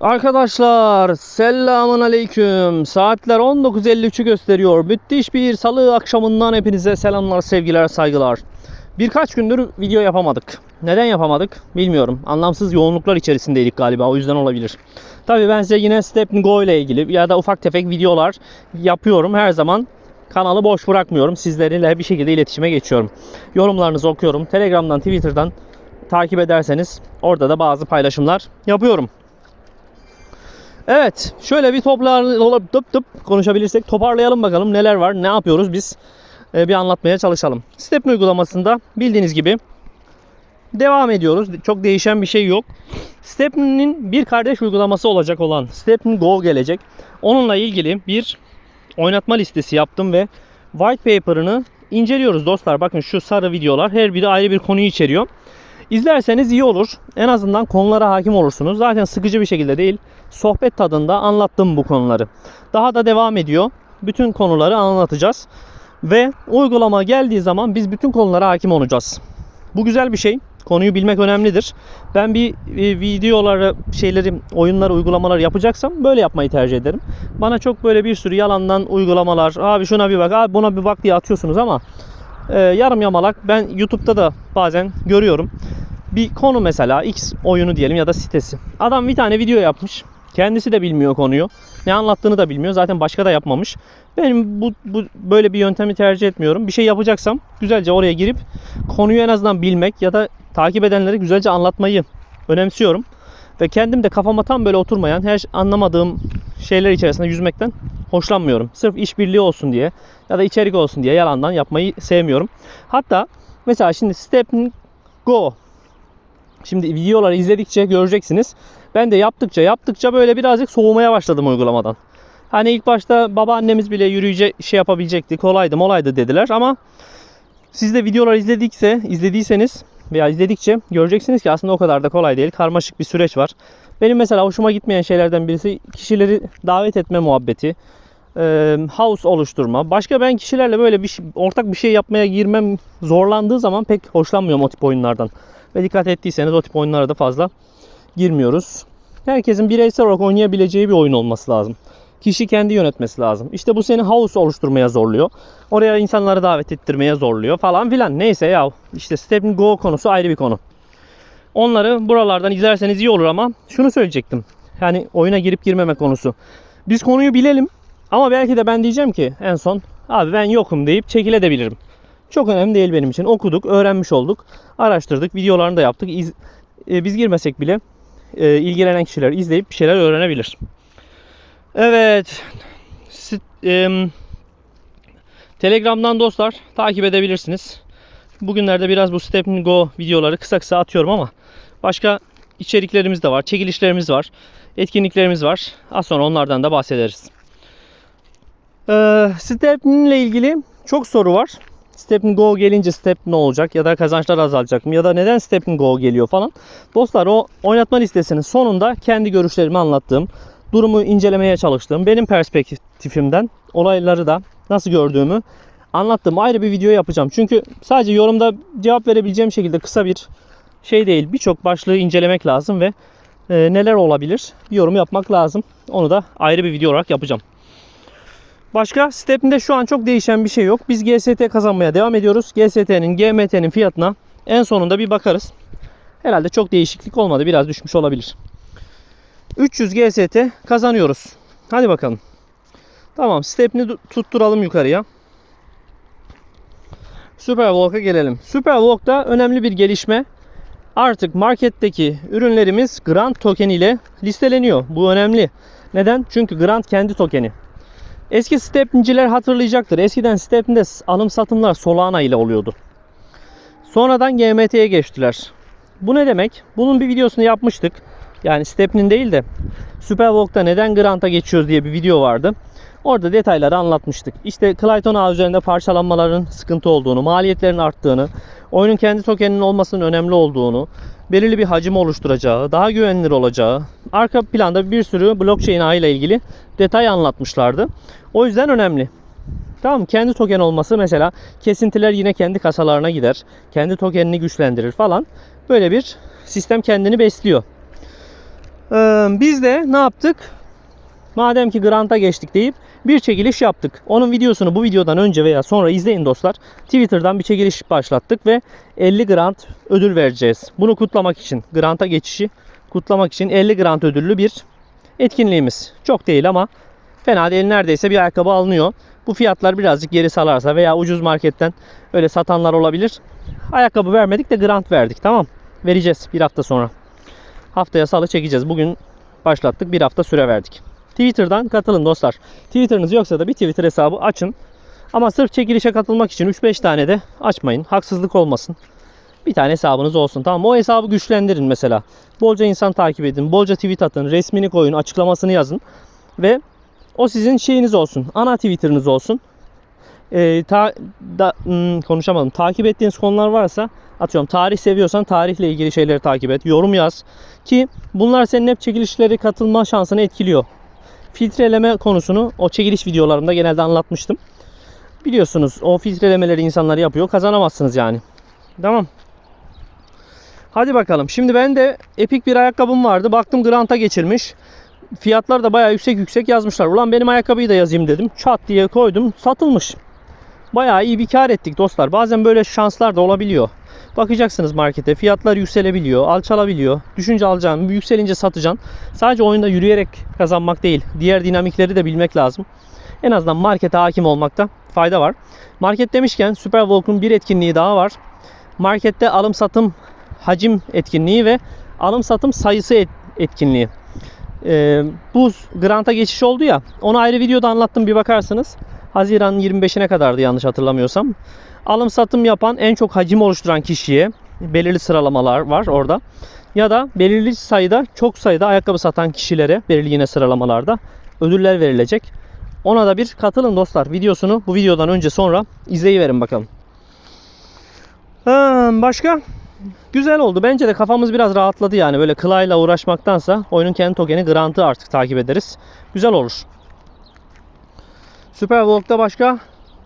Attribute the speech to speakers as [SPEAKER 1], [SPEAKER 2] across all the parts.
[SPEAKER 1] Arkadaşlar selamun aleyküm. Saatler 19.53'ü gösteriyor. Müthiş bir salı akşamından hepinize selamlar, sevgiler, saygılar. Birkaç gündür video yapamadık. Neden yapamadık bilmiyorum. Anlamsız yoğunluklar içerisindeydik galiba o yüzden olabilir. Tabii ben size yine Step Go ile ilgili ya da ufak tefek videolar yapıyorum. Her zaman kanalı boş bırakmıyorum. Sizlerle bir şekilde iletişime geçiyorum. Yorumlarınızı okuyorum. Telegram'dan, Twitter'dan takip ederseniz orada da bazı paylaşımlar yapıyorum. Evet, şöyle bir toplar tıp tıp konuşabilirsek toparlayalım bakalım neler var, ne yapıyoruz biz Ee, bir anlatmaya çalışalım. Stepn uygulamasında bildiğiniz gibi devam ediyoruz. Çok değişen bir şey yok. Stepn'in bir kardeş uygulaması olacak olan Stepn Go gelecek. Onunla ilgili bir oynatma listesi yaptım ve white paper'ını inceliyoruz dostlar. Bakın şu sarı videolar her biri ayrı bir konuyu içeriyor. İzlerseniz iyi olur. En azından konulara hakim olursunuz. Zaten sıkıcı bir şekilde değil, sohbet tadında anlattım bu konuları. Daha da devam ediyor. Bütün konuları anlatacağız. Ve uygulama geldiği zaman biz bütün konulara hakim olacağız. Bu güzel bir şey. Konuyu bilmek önemlidir. Ben bir e, videoları, şeyleri, oyunları, uygulamalar yapacaksam böyle yapmayı tercih ederim. Bana çok böyle bir sürü yalandan uygulamalar, abi şuna bir bak, abi buna bir bak diye atıyorsunuz ama e, yarım yamalak ben YouTube'da da bazen görüyorum. Bir konu mesela X oyunu diyelim ya da sitesi. Adam bir tane video yapmış. Kendisi de bilmiyor konuyu. Ne anlattığını da bilmiyor. Zaten başka da yapmamış. Benim bu, bu böyle bir yöntemi tercih etmiyorum. Bir şey yapacaksam güzelce oraya girip konuyu en azından bilmek ya da takip edenlere güzelce anlatmayı önemsiyorum. Ve kendim de kafama tam böyle oturmayan, her anlamadığım şeyler içerisinde yüzmekten hoşlanmıyorum. Sırf işbirliği olsun diye ya da içerik olsun diye yalandan yapmayı sevmiyorum. Hatta mesela şimdi Step Go Şimdi videoları izledikçe göreceksiniz. Ben de yaptıkça yaptıkça böyle birazcık soğumaya başladım uygulamadan. Hani ilk başta babaannemiz bile yürüyecek şey yapabilecekti, kolaydı, molaydı dediler ama siz de videolar izledikse, izlediyseniz veya izledikçe göreceksiniz ki aslında o kadar da kolay değil. Karmaşık bir süreç var. Benim mesela hoşuma gitmeyen şeylerden birisi kişileri davet etme muhabbeti. house oluşturma. Başka ben kişilerle böyle bir ortak bir şey yapmaya girmem zorlandığı zaman pek hoşlanmıyorum o tip oyunlardan. Ve dikkat ettiyseniz o tip oyunlara da fazla girmiyoruz. Herkesin bireysel olarak oynayabileceği bir oyun olması lazım. Kişi kendi yönetmesi lazım. İşte bu seni house oluşturmaya zorluyor. Oraya insanları davet ettirmeye zorluyor falan filan. Neyse ya işte Step Go konusu ayrı bir konu. Onları buralardan izlerseniz iyi olur ama şunu söyleyecektim. Yani oyuna girip girmeme konusu. Biz konuyu bilelim ama belki de ben diyeceğim ki en son abi ben yokum deyip çekilebilirim. Çok önemli değil benim için. Okuduk, öğrenmiş olduk, araştırdık, videolarını da yaptık. İz- e, biz girmesek bile e, ilgilenen kişiler izleyip bir şeyler öğrenebilir. Evet. Sit- em, Telegram'dan dostlar takip edebilirsiniz. Bugünlerde biraz bu Step Go videoları kısa kısa atıyorum ama başka içeriklerimiz de var, çekilişlerimiz var, etkinliklerimiz var. Az sonra onlardan da bahsederiz. Ee, Step ile ilgili çok soru var. Step Go gelince Step ne olacak ya da kazançlar azalacak mı ya da neden Step Go geliyor falan. Dostlar o oynatma listesinin sonunda kendi görüşlerimi anlattığım, durumu incelemeye çalıştığım, benim perspektifimden olayları da nasıl gördüğümü anlattığım ayrı bir video yapacağım. Çünkü sadece yorumda cevap verebileceğim şekilde kısa bir şey değil. Birçok başlığı incelemek lazım ve e, neler olabilir bir yorum yapmak lazım. Onu da ayrı bir video olarak yapacağım. Başka Step'inde şu an çok değişen bir şey yok. Biz GST kazanmaya devam ediyoruz. GST'nin, GMT'nin fiyatına en sonunda bir bakarız. Herhalde çok değişiklik olmadı. Biraz düşmüş olabilir. 300 GST kazanıyoruz. Hadi bakalım. Tamam step'ini tutturalım yukarıya. Superwalk'a gelelim. Superwalk'ta önemli bir gelişme. Artık marketteki ürünlerimiz Grant token ile listeleniyor. Bu önemli. Neden? Çünkü Grant kendi tokeni. Eski stepnciler hatırlayacaktır. Eskiden step'inde alım satımlar Solana ile oluyordu. Sonradan GMT'ye geçtiler. Bu ne demek? Bunun bir videosunu yapmıştık. Yani Step'nin değil de Superwalk'ta neden Grant'a geçiyoruz diye bir video vardı. Orada detayları anlatmıştık. İşte Clayton ağı üzerinde parçalanmaların sıkıntı olduğunu, maliyetlerin arttığını, oyunun kendi tokeninin olmasının önemli olduğunu, belirli bir hacim oluşturacağı, daha güvenilir olacağı, arka planda bir sürü blockchain ağıyla ilgili detay anlatmışlardı. O yüzden önemli. Tamam kendi token olması mesela kesintiler yine kendi kasalarına gider. Kendi tokenini güçlendirir falan. Böyle bir sistem kendini besliyor. Ee, biz de ne yaptık? Madem ki Grant'a geçtik deyip bir çekiliş yaptık. Onun videosunu bu videodan önce veya sonra izleyin dostlar. Twitter'dan bir çekiliş başlattık ve 50 Grant ödül vereceğiz. Bunu kutlamak için, Grant'a geçişi kutlamak için 50 Grant ödüllü bir etkinliğimiz. Çok değil ama fena değil neredeyse bir ayakkabı alınıyor. Bu fiyatlar birazcık geri salarsa veya ucuz marketten öyle satanlar olabilir. Ayakkabı vermedik de Grant verdik tamam. Vereceğiz bir hafta sonra. Haftaya salı çekeceğiz. Bugün başlattık bir hafta süre verdik. Twitter'dan katılın dostlar. Twitter'ınız yoksa da bir Twitter hesabı açın. Ama sırf çekilişe katılmak için 3-5 tane de açmayın. Haksızlık olmasın. Bir tane hesabınız olsun tamam? O hesabı güçlendirin mesela. Bolca insan takip edin. Bolca tweet atın. Resmini koyun. Açıklamasını yazın. Ve o sizin şeyiniz olsun. Ana Twitter'ınız olsun. Ee, ta, da, hmm, konuşamadım. Takip ettiğiniz konular varsa atıyorum tarih seviyorsan tarihle ilgili şeyleri takip et. Yorum yaz. Ki bunlar senin hep çekilişleri katılma şansını etkiliyor. Filtreleme konusunu o çekiliş videolarımda genelde anlatmıştım. Biliyorsunuz o filtrelemeleri insanlar yapıyor. Kazanamazsınız yani. Tamam. Hadi bakalım. Şimdi ben de epik bir ayakkabım vardı. Baktım Grant'a geçirmiş. Fiyatlar da bayağı yüksek yüksek yazmışlar. Ulan benim ayakkabıyı da yazayım dedim. Çat diye koydum. Satılmış. Bayağı iyi bir kar ettik dostlar. Bazen böyle şanslar da olabiliyor. Bakacaksınız markete. Fiyatlar yükselebiliyor, alçalabiliyor. Düşünce alacaksın, yükselince satacaksın. Sadece oyunda yürüyerek kazanmak değil. Diğer dinamikleri de bilmek lazım. En azından markete hakim olmakta fayda var. Market demişken Superwalk'un bir etkinliği daha var. Markette alım satım hacim etkinliği ve alım satım sayısı et- etkinliği. Ee, bu Grant'a geçiş oldu ya. Onu ayrı videoda anlattım bir bakarsınız. Haziran 25'ine kadardı yanlış hatırlamıyorsam. Alım satım yapan en çok hacim oluşturan kişiye belirli sıralamalar var orada. Ya da belirli sayıda çok sayıda ayakkabı satan kişilere belirli yine sıralamalarda ödüller verilecek. Ona da bir katılın dostlar. Videosunu bu videodan önce sonra izleyiverin bakalım. Ha, başka? Güzel oldu. Bence de kafamız biraz rahatladı yani. Böyle kılayla uğraşmaktansa oyunun kendi tokeni Grant'ı artık takip ederiz. Güzel olur. Superwalk'ta başka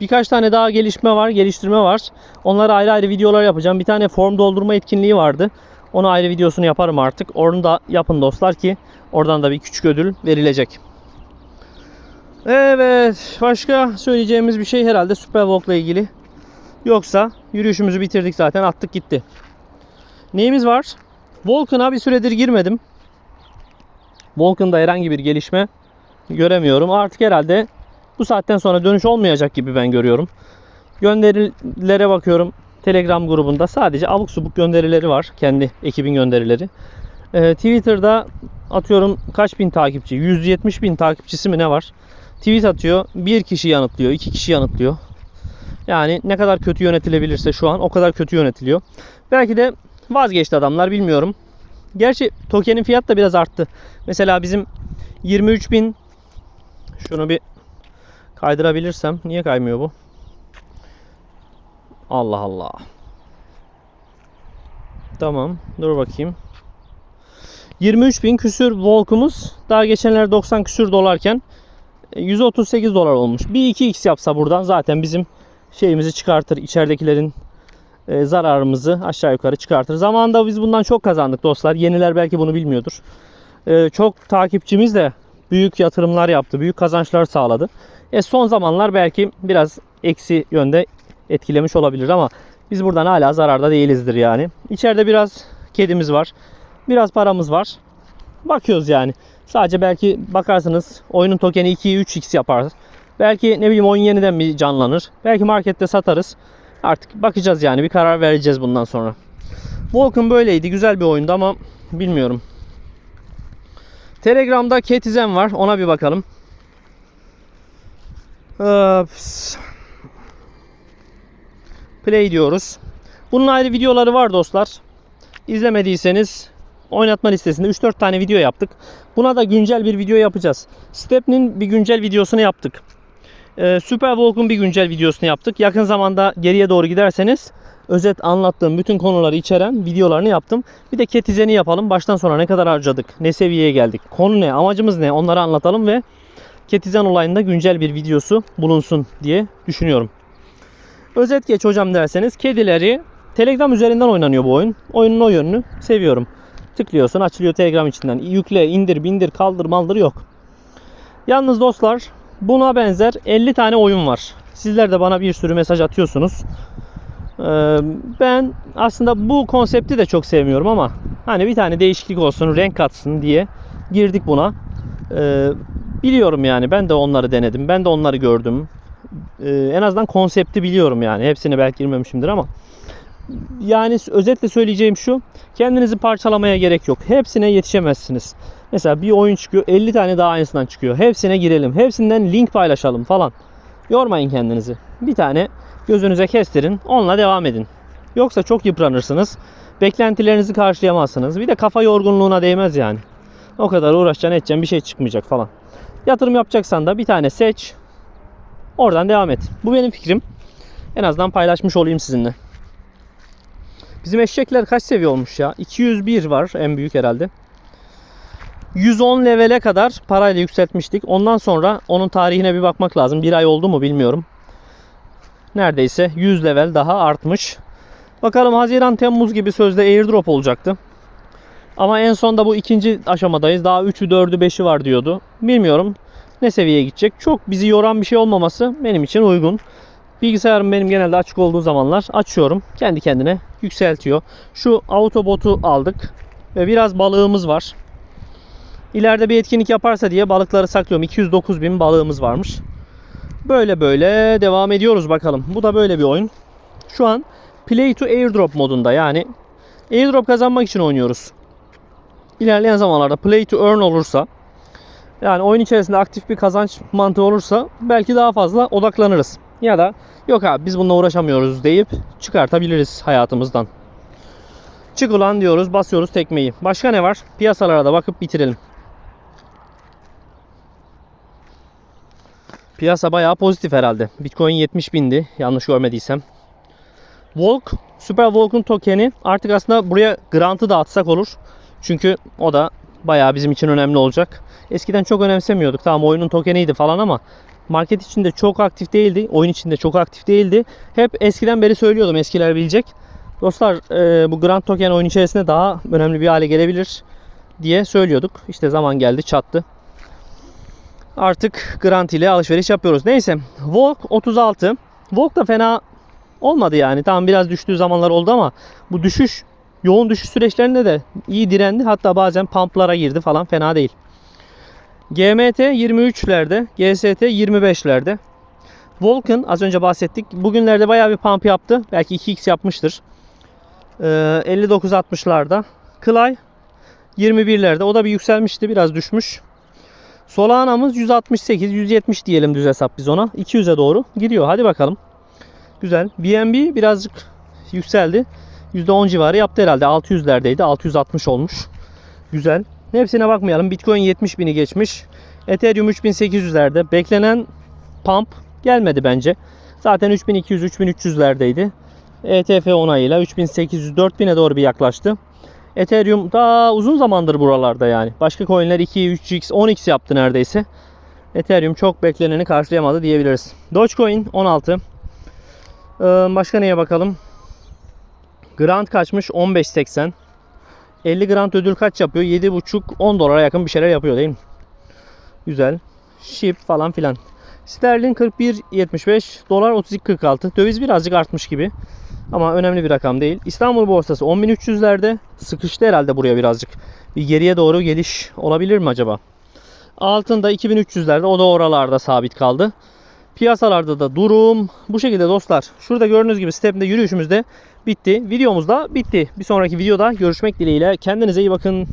[SPEAKER 1] birkaç tane daha gelişme var, geliştirme var. Onlara ayrı ayrı videolar yapacağım. Bir tane form doldurma etkinliği vardı. Onu ayrı videosunu yaparım artık. Onu da yapın dostlar ki oradan da bir küçük ödül verilecek. Evet, başka söyleyeceğimiz bir şey herhalde Superwalk'la ilgili. Yoksa yürüyüşümüzü bitirdik zaten attık gitti. Neyimiz var? Vulcan'a bir süredir girmedim. Vulcan'da herhangi bir gelişme göremiyorum. Artık herhalde bu saatten sonra dönüş olmayacak gibi ben görüyorum. Gönderilere bakıyorum. Telegram grubunda sadece abuk subuk gönderileri var. Kendi ekibin gönderileri. Ee, Twitter'da atıyorum kaç bin takipçi? 170 bin takipçisi mi ne var? Tweet atıyor. Bir kişi yanıtlıyor. iki kişi yanıtlıyor. Yani ne kadar kötü yönetilebilirse şu an o kadar kötü yönetiliyor. Belki de vazgeçti adamlar bilmiyorum. Gerçi tokenin fiyatı da biraz arttı. Mesela bizim 23 bin şunu bir kaydırabilirsem niye kaymıyor bu? Allah Allah. Tamam dur bakayım. 23 bin küsür volkumuz daha geçenler 90 küsür dolarken 138 dolar olmuş. Bir 2x yapsa buradan zaten bizim şeyimizi çıkartır. içeridekilerin e, zararımızı aşağı yukarı çıkartır. Zamanında biz bundan çok kazandık dostlar. Yeniler belki bunu bilmiyordur. E, çok takipçimiz de büyük yatırımlar yaptı. Büyük kazançlar sağladı. E, son zamanlar belki biraz eksi yönde etkilemiş olabilir ama biz buradan hala zararda değilizdir yani. İçeride biraz kedimiz var. Biraz paramız var. Bakıyoruz yani. Sadece belki bakarsınız oyunun tokeni 2'yi 3x yapar. Belki ne bileyim oyun yeniden bir canlanır. Belki markette satarız. Artık bakacağız yani bir karar vereceğiz bundan sonra. Vulcan böyleydi. Güzel bir oyundu ama bilmiyorum. Telegram'da Ketizen var. Ona bir bakalım. Play diyoruz. Bunun ayrı videoları var dostlar. İzlemediyseniz oynatma listesinde 3-4 tane video yaptık. Buna da güncel bir video yapacağız. Step'nin bir güncel videosunu yaptık. Ee, Superwalk'un bir güncel videosunu yaptık. Yakın zamanda geriye doğru giderseniz özet anlattığım bütün konuları içeren videolarını yaptım. Bir de Ketizeni yapalım. Baştan sona ne kadar harcadık? Ne seviyeye geldik? Konu ne? Amacımız ne? Onları anlatalım ve Ketizen olayında güncel bir videosu bulunsun diye düşünüyorum. Özet geç hocam derseniz kedileri Telegram üzerinden oynanıyor bu oyun. Oyunun o yönünü seviyorum. Tıklıyorsun açılıyor Telegram içinden. Yükle, indir, bindir, kaldır, maldır yok. Yalnız dostlar buna benzer 50 tane oyun var. Sizler de bana bir sürü mesaj atıyorsunuz. Ee, ben aslında bu konsepti de çok sevmiyorum ama hani bir tane değişiklik olsun, renk katsın diye girdik buna. Ee, biliyorum yani ben de onları denedim. Ben de onları gördüm. Ee, en azından konsepti biliyorum yani. Hepsine belki girmemişimdir ama yani özetle söyleyeceğim şu. Kendinizi parçalamaya gerek yok. Hepsine yetişemezsiniz. Mesela bir oyun çıkıyor 50 tane daha aynısından çıkıyor. Hepsine girelim. Hepsinden link paylaşalım falan. Yormayın kendinizi. Bir tane gözünüze kestirin. Onunla devam edin. Yoksa çok yıpranırsınız. Beklentilerinizi karşılayamazsınız. Bir de kafa yorgunluğuna değmez yani. O kadar uğraşacaksın edeceksin bir şey çıkmayacak falan. Yatırım yapacaksan da bir tane seç. Oradan devam et. Bu benim fikrim. En azından paylaşmış olayım sizinle. Bizim eşekler kaç seviye olmuş ya? 201 var en büyük herhalde. 110 levele kadar parayla yükseltmiştik. Ondan sonra onun tarihine bir bakmak lazım. Bir ay oldu mu bilmiyorum. Neredeyse 100 level daha artmış. Bakalım Haziran Temmuz gibi sözde airdrop olacaktı. Ama en sonda bu ikinci aşamadayız. Daha 3'ü 4'ü 5'i var diyordu. Bilmiyorum ne seviyeye gidecek. Çok bizi yoran bir şey olmaması benim için uygun. Bilgisayarım benim genelde açık olduğu zamanlar açıyorum. Kendi kendine yükseltiyor. Şu autobotu aldık. Ve biraz balığımız var. İleride bir etkinlik yaparsa diye balıkları saklıyorum. 209 bin balığımız varmış. Böyle böyle devam ediyoruz bakalım. Bu da böyle bir oyun. Şu an Play to Airdrop modunda yani airdrop kazanmak için oynuyoruz. İlerleyen zamanlarda Play to Earn olursa yani oyun içerisinde aktif bir kazanç mantığı olursa belki daha fazla odaklanırız. Ya da yok abi biz bununla uğraşamıyoruz deyip çıkartabiliriz hayatımızdan. Çık ulan diyoruz basıyoruz tekmeyi. Başka ne var? Piyasalara da bakıp bitirelim. Piyasa bayağı pozitif herhalde. Bitcoin 70 bindi yanlış görmediysem. Volk, Super Volk'un tokeni artık aslında buraya grantı da atsak olur. Çünkü o da bayağı bizim için önemli olacak. Eskiden çok önemsemiyorduk. Tamam oyunun tokeniydi falan ama market içinde çok aktif değildi. Oyun içinde çok aktif değildi. Hep eskiden beri söylüyordum eskiler bilecek. Dostlar e, bu Grant Token oyun içerisinde daha önemli bir hale gelebilir diye söylüyorduk. İşte zaman geldi çattı. Artık Grant ile alışveriş yapıyoruz. Neyse Volk 36. Volk da fena olmadı yani. Tamam biraz düştüğü zamanlar oldu ama bu düşüş yoğun düşüş süreçlerinde de iyi direndi. Hatta bazen pumplara girdi falan fena değil. GMT 23'lerde, GST 25'lerde. Vulcan az önce bahsettik. Bugünlerde bayağı bir pump yaptı. Belki 2x yapmıştır. Ee, 59-60'larda. Clay 21'lerde. O da bir yükselmişti. Biraz düşmüş. Solana'mız 168, 170 diyelim düz hesap biz ona. 200'e doğru gidiyor. Hadi bakalım. Güzel. BNB birazcık yükseldi. %10 civarı yaptı herhalde. 600'lerdeydi. 660 olmuş. Güzel. Hepsine bakmayalım. Bitcoin 70 bini geçmiş. Ethereum 3800'lerde. Beklenen pump gelmedi bence. Zaten 3200-3300'lerdeydi. ETF onayıyla 3800-4000'e doğru bir yaklaştı. Ethereum daha uzun zamandır buralarda yani. Başka coinler 2, 3x, 10x yaptı neredeyse. Ethereum çok bekleneni karşılayamadı diyebiliriz. Dogecoin 16. Ee, başka neye bakalım? Grant kaçmış 15.80. 50 grant ödül kaç yapıyor? 7,5-10 dolara yakın bir şeyler yapıyor değil mi? Güzel. Ship falan filan. Sterlin 41.75, dolar 32.46. Döviz birazcık artmış gibi. Ama önemli bir rakam değil. İstanbul borsası 10.300'lerde. Sıkıştı herhalde buraya birazcık. Bir geriye doğru geliş olabilir mi acaba? Altında 2300'lerde o da oralarda sabit kaldı. Piyasalarda da durum bu şekilde dostlar. Şurada gördüğünüz gibi step'te yürüyüşümüz de bitti. Videomuz da bitti. Bir sonraki videoda görüşmek dileğiyle. Kendinize iyi bakın.